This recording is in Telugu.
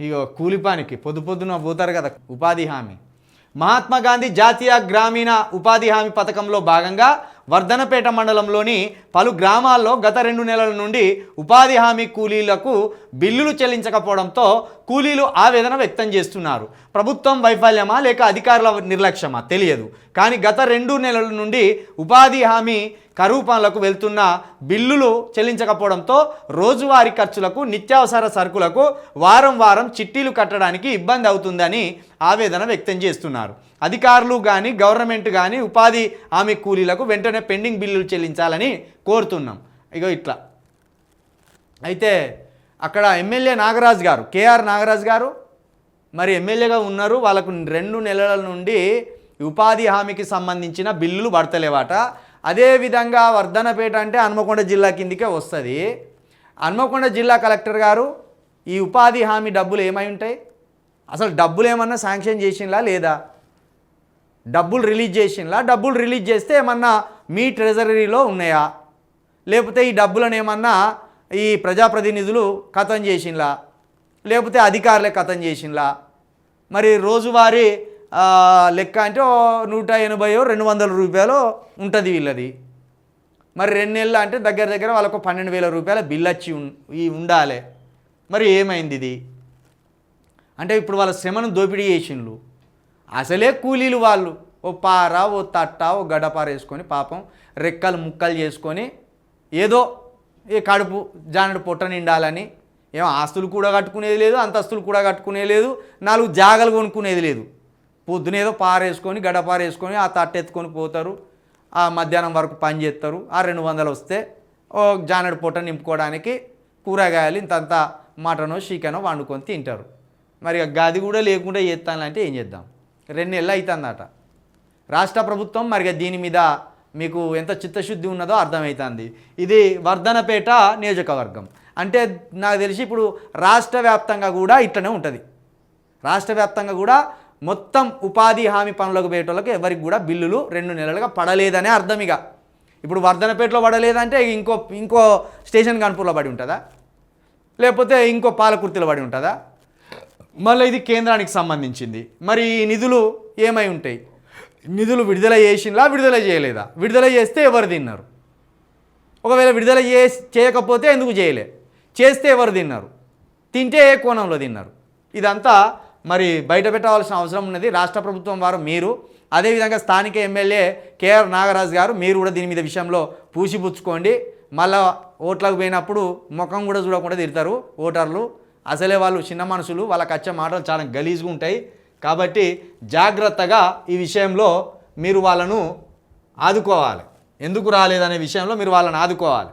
ఇగో కూలిపానికి పొద్దు పొద్దున పోతారు కదా ఉపాధి హామీ. మహాత్మా గాంధీ జాతీయ గ్రామీణ ఉపాధి హామీ పథకంలో భాగంగా వర్ధనపేట మండలంలోని పలు గ్రామాల్లో గత రెండు నెలల నుండి ఉపాధి హామీ కూలీలకు బిల్లులు చెల్లించకపోవడంతో కూలీలు ఆవేదన వ్యక్తం చేస్తున్నారు. ప్రభుత్వం వైఫల్యమా లేక అధికారుల నిర్లక్ష్యమా తెలియదు. కానీ గత రెండు నెలల నుండి ఉపాధి హామీ కరువు పనులకు వెళ్తున్న బిల్లులు చెల్లించకపోవడంతో రోజువారీ ఖర్చులకు నిత్యావసర సరుకులకు వారం వారం చిట్టీలు కట్టడానికి ఇబ్బంది అవుతుందని ఆవేదన వ్యక్తం చేస్తున్నారు. అధికారులు కానీ గవర్నమెంట్ కానీ ఉపాధి హామీ కూలీలకు వెంటనే పెండింగ్ బిల్లులు చెల్లించాలని కోరుతున్నాం. ఇగో ఇట్లా. అయితే అక్కడ ఎమ్మెల్యే నాగరాజు గారు కేఆర్ నాగరాజు గారు మరి ఎమ్మెల్యేగా ఉన్నారు. వాళ్ళకు రెండు నెలల నుండి ఉపాధి హామీకి సంబంధించిన బిల్లులు పడతలేవాట. అదేవిధంగా వర్ధనపేట అంటే హన్మకొండ జిల్లా కిందికే వస్తుంది. హన్మకొండ జిల్లా కలెక్టర్ గారు ఈ ఉపాధి హామీ డబ్బులు ఏమై ఉంటాయి? అసలు డబ్బులు ఏమన్నా శాంక్షన్ చేసిందా లేదా? డబ్బులు రిలీజ్ చేసినలా డబ్బులు రిలీజ్ చేస్తే ఏమన్నా మీ ట్రెజరీలో ఉన్నాయా? లేకపోతే ఈ డబ్బులను ఏమన్నా ఈ ప్రజాప్రతినిధులు కథం చేసినలా లేకపోతే అధికారులే కథం చేసినలా మరి రోజువారీ లెక్క అంటే నూట ఎనభైయో రెండు వందల రూపాయలు ఉంటుంది వీళ్ళది. మరి రెండు నెలలు అంటే దగ్గర దగ్గర వాళ్ళకు పన్నెండు వేల రూపాయల బిల్ వచ్చి ఈ ఉండాలి. మరి ఏమైంది ఇది? అంటే ఇప్పుడు వాళ్ళ శ్రమను దోపిడీ చేసిండ్రు అసలే కూలీలు వాళ్ళు. ఓ పార ఓ తట్ట ఓ గడపార వేసుకొని పాపం రెక్కలు ముక్కలు చేసుకొని ఏదో ఈ కడుపు జానడు పొట్ట నిండాలని ఏమో ఆస్తులు కూడా కట్టుకునేది లేదు అంతస్తులు కూడా కట్టుకునేది లేదు నాలుగు జాగలు కొనుక్కునేది లేదు. పొద్దునేదో పారేసుకొని గడపార వేసుకొని ఆ తట్ట ఎత్తుకొని పోతారు. ఆ మధ్యాహ్నం వరకు పని చేస్తారు. ఆ రెండు వందలు వస్తే ఓ జానడు పొట్ట నింపుకోవడానికి కూరగాయలు ఇంతంత మటనో చికెనో వండుకొని తింటారు. మరి గది కూడా లేకుండా చేస్తానంటే ఏం చేద్దాం? రెండు నెలలు అవుతుందట రాష్ట్ర ప్రభుత్వం మరి దీని మీద మీకు ఎంత చిత్తశుద్ధి ఉన్నదో అర్థమవుతుంది ఇది వర్ధనపేట నియోజకవర్గం. అంటే నాకు తెలిసి ఇప్పుడు రాష్ట్ర వ్యాప్తంగా కూడా ఇట్లనే ఉంటుంది. రాష్ట్ర వ్యాప్తంగా కూడా మొత్తం ఉపాధి హామీ పనులకు పోయేటోళ్ళకి ఎవరికి కూడా బిల్లులు రెండు నెలలుగా పడలేదనే అర్థం ఇక. ఇప్పుడు వర్ధనపేటలో పడలేదంటే ఇంకో ఇంకో స్టేషన్ కాన్పూర్లో పడి ఉంటుందా? లేకపోతే ఇంకో పాలకుర్తిలో పడి ఉంటుందా? మళ్ళీ ఇది కేంద్రానికి సంబంధించింది. మరి ఈ నిధులు ఏమై ఉంటాయి? నిధులు విడుదల చేసిందా విడుదల చేయలేదా? విడుదల చేస్తే ఎవరు తిన్నారు? ఒకవేళ విడుదల చే చేయకపోతే ఎందుకు చేయలే? చేస్తే ఎవరు తిన్నారు? తింటే ఏ కోణంలో తిన్నారు? ఇదంతా మరి బయట పెట్టవలసిన అవసరం ఉన్నది. రాష్ట్ర ప్రభుత్వం వారు మీరు అదేవిధంగా స్థానిక ఎమ్మెల్యే కేఆర్ నాగరాజు గారు మీరు కూడా దీని మీద విషయంలో పూసిపుచ్చుకోండి. మళ్ళా ఓట్లకు పోయినప్పుడు ముఖం కూడా చూడకుండా తిడతారు ఓటర్లు. అసలే వాళ్ళు చిన్న మనుషులు వాళ్ళకి వచ్చే మాటలు చాలా గలీజ్గా ఉంటాయి. కాబట్టి జాగ్రత్తగా ఈ విషయంలో మీరు వాళ్ళను ఆదుకోవాలి. ఎందుకు రాలేదనే విషయంలో మీరు వాళ్ళని ఆదుకోవాలి.